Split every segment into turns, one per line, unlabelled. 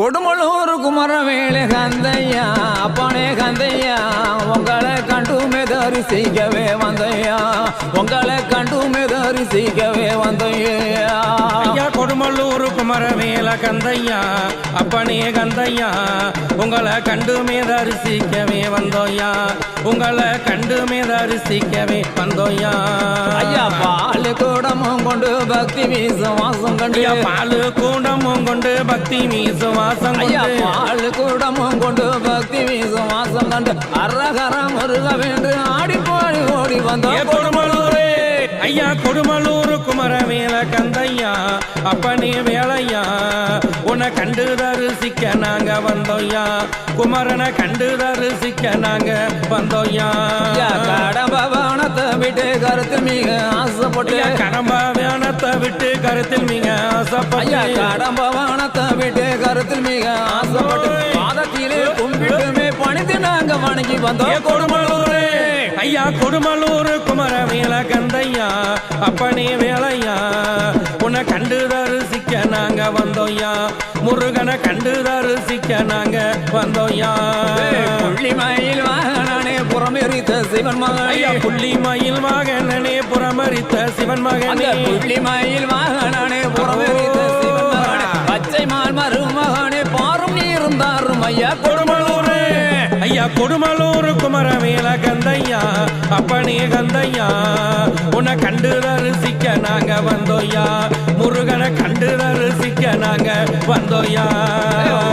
கொடுமலூர் குமரவேலு கந்தையா அப்பனே கந்தையா உங்களை கண்டுமே தரிசிக்கவே வந்தையா உங்களை கண்டுமே தரிசிக்கவே வந்தையா.
ஐயா கொடுமல்லூர் குமரவேல கந்தையா அப்பனே கந்தையா உங்களை கண்டுமே தரிசிக்கவே வந்தோயா உங்களை கண்டுமே தரிசிக்கவே வந்தோயா.
ஐயா பால் கூடமும் கொண்டு பக்தி விசுவாசம் கண்டு.
பாலு கூண்டமும் கொண்டு பக்தி மீசுவாசம் கொண்டு
பால் கூடமும் கொண்டு பக்தி விசுவாசம் கண்டு அரகர முருக வென்று ஆடி பாடி ஓடி வந்தோம்.
கொடுமலூரே ஐயா கொடுமலூர் குமரவேல கந்தையா அப்பனே வேலையா? உன்னை கண்டு தரிசிக்க நாங்க வந்தோயா குமரனை கண்டு தரிசிக்க நாங்க வந்தோயா
ஐயா கடம்பவனத்தை விட்டு கருத்து மிக ஆசைப்பட்டு
கடம்பா வேணத்தை விட்டு கருத்தில் மிக
ஐயா
ஆசைப்பட்டு
கடம்பவனத்தை விட்டு கருத்தில் மிக ஆசைப்பட்டு பாதத்திலே கும்பிட்டுமே பணிந்து நாங்க வணங்கி வந்தோம்.
கொடுமலூரே. ஐயா கொடுமலூர் குமரவேல கந்தையா அப்பனே வேலையா? உன்னை கண்டு தரிசிக்க நாங்க வந்தோயா முருகனை கண்டு தரிசிக்க நாங்க
புறமெரித்த சிவன்
ஐயா
மகன்
புள்ளி மயில் வாகனனே புறமரித்த சிவன் மகனே
புள்ளிமயில் வாகனே புறமெரித்த சிவன் மகனே பச்சை மால் மருமகனே பாரும் நீரும் தாரும் ஐயா.
கொடுமலூரே. ஐயா கொடுமலூர் குமரவேல கந்தையா. அப்பனே கந்தையா. உன்னை கண்டு தரிசிக்க நாங்க வந்தோயா முருகனை கண்டு தரிசிக்க நாங்க வந்தோயா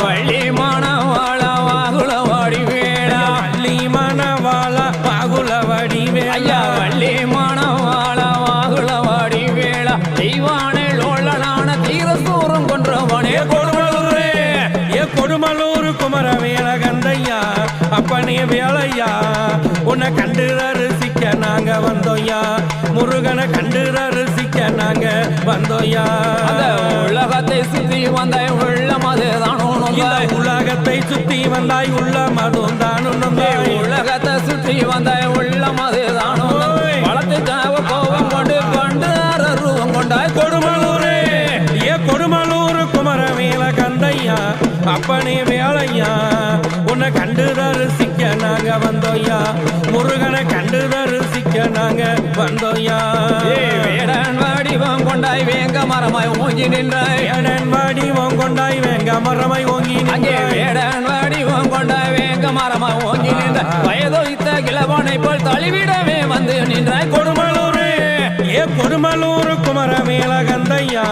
வள்ளி மானவாள வாகுல வாடி வேடா.
வள்ளி மணவாள வேலையா? உன்னை கண்டு தரிசிக்க நாங்க வந்தோயா? முருகனை கண்டு தரிசிக்க நாங்க வந்தோயா?
உலகத்தை சுத்தி வந்த உள்ளம் அதுதான்
இந்த உலகத்தை சுத்தி வந்தாய் உள்ள மதும் தானும்
உலகத்தை சுற்றி வந்த உள்ளம் அதுதான் வளர்த்து தேவ கோபம் கொண்டு கொண்டு ரூபம் கொண்டாய்.
கொடுமலூரே. ஏ கொடுமலூர் குமரவேல கந்தையா? அப்பனே வேலையா? உன்னை கண்டு தரிசிக்க நாங்க வந்தோயா முருகனை கண்டு தரிசிக்க நாங்க வந்தோயா
வேடன் வடிவம் கொண்டாய் வேங்க மரமாய் ஓங்கி நின்றாய்.
ஏடன் வாடி கொண்டாய் வேங்க மரமை ஓங்கி
அங்கே. வேடன் வடிவம் கொண்டாய் வேங்க மரமாய் ஓங்கி நின்றாய். வயதொய்த்த கிழவனை போல் தழுவிடவே வந்து நின்றாய்
கொடுமலூரே. ஏ கொடுமலூர் குமரவேல கந்தையா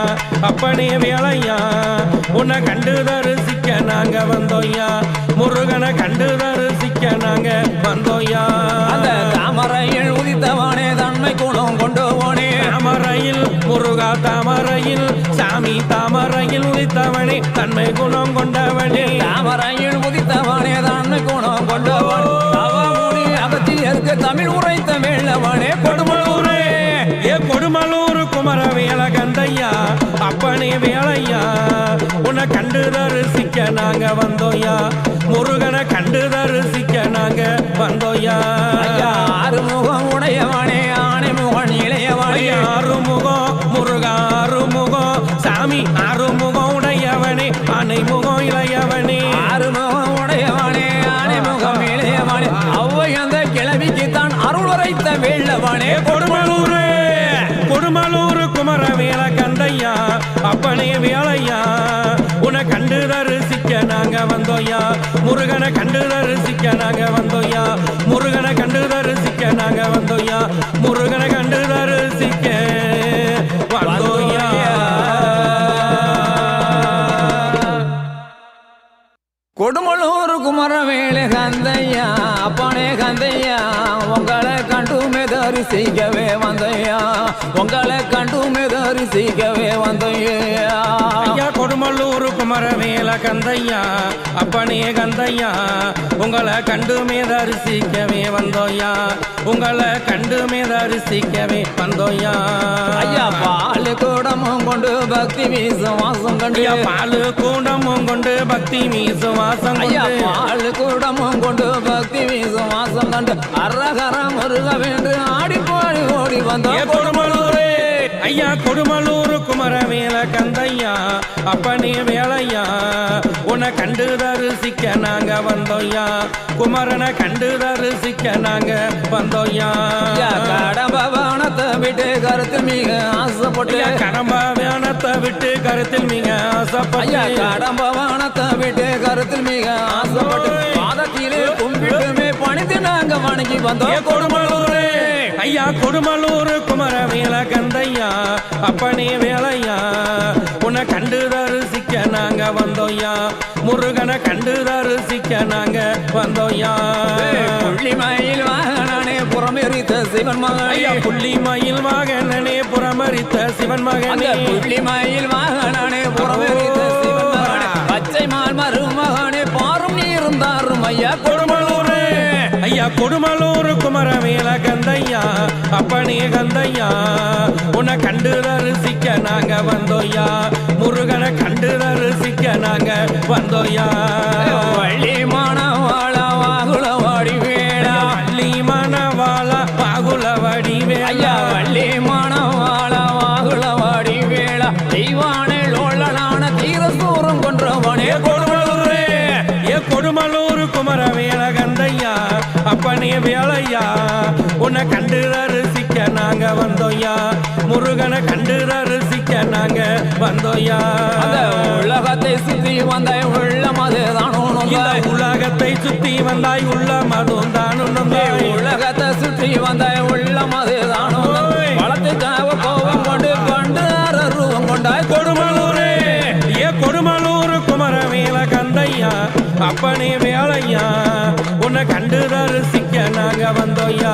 அப்பனே வேலையா. உன்னை கண்டு தரிசிக்க நாங்க வந்தோயா முருகனை கண்டு தரிசிக்க நாங்க வந்தோயா?
அந்த தாமரையில் உதித்தவனே தன்மை குணம் கொண்டு போனே.
தாமரையில் முருகா தாமரையில் சாமி தாமரையில் உதித்தவனே தன்மை குணம் கொண்டவனே.
தாமரையில் உதித்தவனே தன்மை குணம் கொண்டு போனே. தவமுனி அகத்தியருக்கு தமிழ் உரைத்த மேளவனே
கொடுமலூரே. ஏ கொடுமலூர்? குமரவேல கந்தையா அப்பனே வேலையா? உன்னை கண்டு தரிசிக்க நாங்க வந்தோயா? முருகனை கண்டு தரிசிக்க நாங்க வந்தோயா?
ஆறுமுகம் உடையவனே ஆணை முகன் இளையவனே
ஆறுமுகம் முருகா ஆறுமுகம் சாமி ஆறுமுகம் உடையவனே அணை முகம் இளையவனே.
ஆறுமுகம் உடையவனே ஆணை முகம் இளையவனே. அவ்வை அந்த கிழவிக்கு தான் அருள் உரைத்த வேள்ளவனே.
கொடுமலூரே வந்தோயா? முருகனை கண்டு தரிசிக்க நாங்க வந்தோயா? முருகனை கண்டு தரிசிக்க நாங்க வந்தோயா? முருகனை கண்டு தரிசிக்க வந்தோயா?
கொடுமலூர் குமரவேலு கந்தையா? அப்பனே கந்தையா? உங்களை கண்டுமே தரிசிக்கவே வந்தையா? உங்களை கண்டுமே தரிசிக்கவே வந்தையா?
கொடுமல்லூர் குமரவேல கந்தையா அப்பனே கந்தையா உங்களை கண்டுமே தரிசிக்கவே வந்தோயா உங்களை கண்டுமே தரிசிக்கவே வந்தோயா.
ஐயா பால் கூடமும் கொண்டு பக்தி விசுவாசம் கண்டு.
பாலு கூண்டமும் கொண்டு பக்தி மீசுவாசம்
ஐயா பால் கூடமும் கொண்டு பக்தி விசுவாசம் கண்டு. அரகர முருக வென்று ஆடி பாடி ஓடி வந்தோம்.
கொடுமலூரே ஐயா கொடுமலூர் குமரவேல கந்தையா அப்பனே வேலையா? உன்னை கண்டு தரிசிக்க நாங்க வந்தோய்யா குமரனை கண்டு தரிசிக்க நாங்க வந்தோய்யா
கடம்பவனத்தை விட்டு கருத்து மிக ஆசைப்பட்டு.
ஐயா, கடம்பா வேணத்தை விட்டு கருத்தில்
ஐயா
ஆசைப்பட்டு
கடம்பவனத்தை விட்டு கருத்தில் மிக ஆசைப்பட்டு. பாதத்திலே கும்பிட்டுமே பணிந்து நாங்க வணங்கி வந்தோம்.
கொடுமலூரே. ஐயா கொடுமலூர் குமர வேல கந்தையா. அப்பனே வேலையா? உன்னை கண்டு தரிசிக்க நாங்க வந்தோய்யா முருகனை கண்டு தரிசிக்க நாங்க வந்தோய்யா
புள்ளிமயில் வாகனே புறமெரித்த சிவன்
ஐயா
மகன்.
புள்ளி மயில் வாகனனே புறமரித்த சிவன் மகனே.
புள்ளிமயில் வாகனே புறமெரித்த சிவன் கந்தையா
கொடுமலூர் குமர வேல கந்தையா அப்பனே கந்தையா? உன்னை கண்டு தரிசிக்க நாங்க வந்தோயா? முருகனை கண்டு தரிசிக்க நாங்க வந்தோயா?
வள்ளி
குமர வேல கந்தையா அப்பனே வேலையா? உன்னை கண்டு தரிசிக்க நாங்க வந்தோய்யா முருகனை கண்டு தரிசிக்க நாங்க வந்தோய்யா
அந்த உலகத்தை சுத்தி வந்த உள்ளம் அதுதான்
இந்த உலகத்தை சுத்தி வந்தாய் உள்ள மதும் தானும்
உலகத்தை சுற்றி வந்த உள்ளம் அதுதான்
அப்பனே வேலையா? உன்னை கண்டு தரிசிக்க நாங்க வந்தோய்யா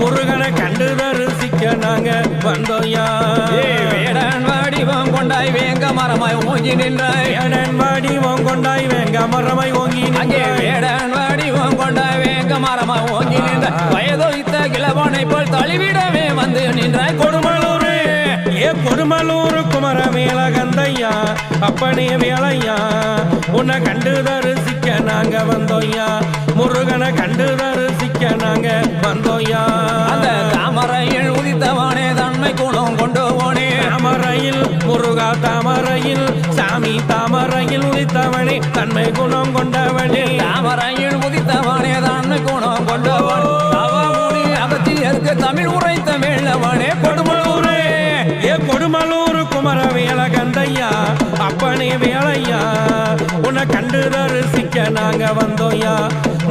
முருகனை கண்டு தரிசிக்க நாங்க வந்தோய்யா
வேடன் வடிவம் கொண்டாய் வேங்க மரமாய் ஓங்கி நின்றாய்.
ஏடன் வாடி கொண்டாய் வேங்க மரமை ஓங்கி
அங்கே. வேடன் வடிவம் கொண்டாய் வேங்க மரமாய் ஓங்கி நின்றாய். வயதொய்த்த கிழவனை போல் தழுவிடவே வந்து நின்றாய்
கொடுமலூரே. ஏ கொடுமலூர் குமர வேல கந்தையா அப்பனே வேலையா? உன்னை கண்டு தரிசிக்க நாங்க வந்தோய்யா முருகனை கண்டு தரிசிக்க நாங்க வந்தோய்யா
அந்த தாமரையில் உதித்தவனே தன்மை குணம் கொண்டு போனே.
தாமரையில் முருகா தாமரையில் சாமி தாமரையில் உதித்தவனே தன்மை குணம் கொண்டவனே.
தாமரையில் உதித்தவனே தன்மை குணம் கொண்டவன். தவமுனி அகத்தியருக்கு தமிழ் உரைத்த வேளவனே
வேலையா? உன்னை கண்டு தரிசிக்க நாங்க வந்தோய்யா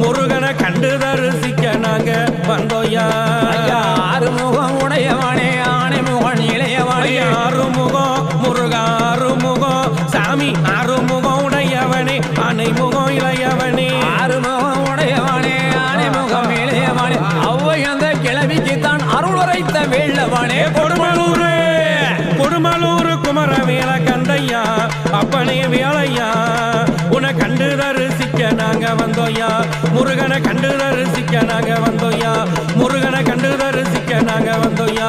முருகனை கண்டு தரிசிக்க நாங்க வந்தோய்யா
ஐயா ஆறுமுகம் உடையவனே ஆணை முகன் இளையவனே
ஆறுமுகம் முருகா ஆறுமுகம் சாமி ஆறுமுகம் உடையவனே அணை முகம் இளையவனே.
ஆறுமுகம் உடையவனே ஆணை முகம் இளையவனே. அவ்வை அந்த கிழவிக்கு தான் அருள் உரைத்த வேளவனே
கொடுமலூரே கொடுமலூர் குமர வேல கந்தையா அப்பனே வேலையா உன கண்டு தரிசிக்க நாங்க வந்தோய்யா முருகனை கண்டு தரிசிக்க நாங்க வந்தோயா? முருகனை கண்டு தரிசிக்க நாங்க வந்தோய்யா